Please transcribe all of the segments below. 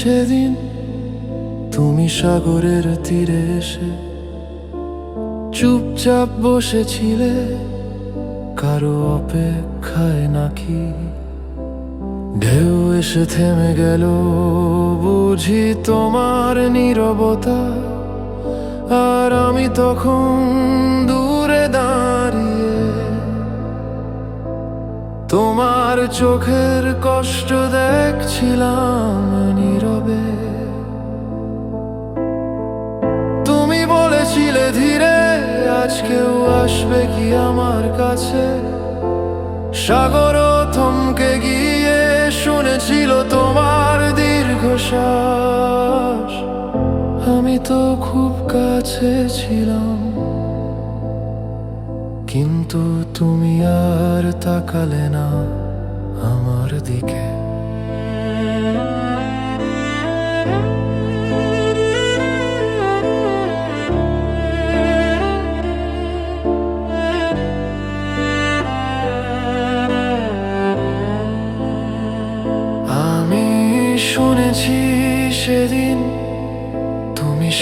সেদিন তুমি সাগরের তীরে এসে চুপচাপ বসেছিলে, কারও অপেক্ষায় নাকি? ঢেউ এসে থেমে গেল, বুঝি তোমার নীরবতা। আর আমি তখন দূরে দাঁড়িয়ে তোমার চোখের কষ্ট দেখছিলাম। আজ কেউ আসবে কি আমার কাছে? সাগর থমকে গিয়ে শুনেছিল তোমার দীর্ঘশ্বাস। আমি তো খুব কাছে ছিলাম। কিন্তু তুমি আর তাকালে না আমার দিকে।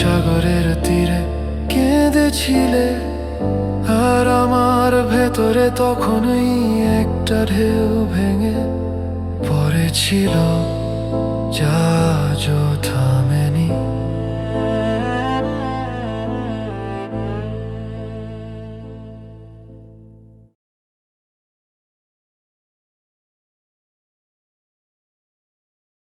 সাগরের তীরে কেঁদেছিলে আর আমার ভেতরে তখনই একটা ঢেউ ভেঙে পড়েছিল যা যো থামেনি।